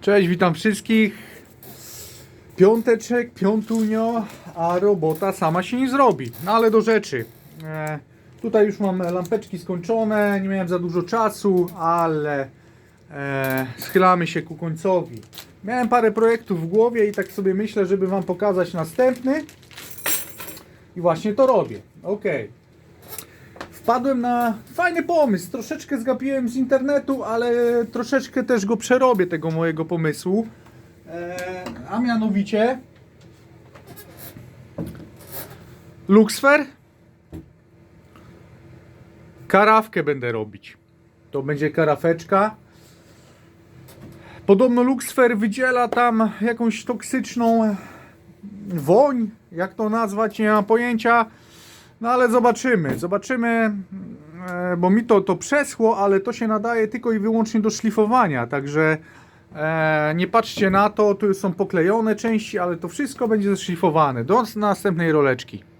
Cześć, witam wszystkich. Piąteczek, piątunio, a robota sama się nie zrobi. No ale do rzeczy. E, tutaj już mam lampeczki skończone, nie miałem za dużo czasu, ale e, schylamy się ku końcowi. Miałem parę projektów w głowie i tak sobie myślę, żeby Wam pokazać następny. I właśnie to robię. Ok. Wpadłem na fajny pomysł. Troszeczkę zgapiłem z internetu, ale troszeczkę też go przerobię, tego mojego pomysłu. E, a mianowicie Luxfer karawkę będę robić. To będzie karafeczka. Podobno Luxfer wydziela tam jakąś toksyczną woń, jak to nazwać, nie mam pojęcia. No ale zobaczymy, zobaczymy, e, bo mi to, to przeschło, ale to się nadaje tylko i wyłącznie do szlifowania, także e, nie patrzcie na to, tu są poklejone części, ale to wszystko będzie zeszlifowane do następnej roleczki.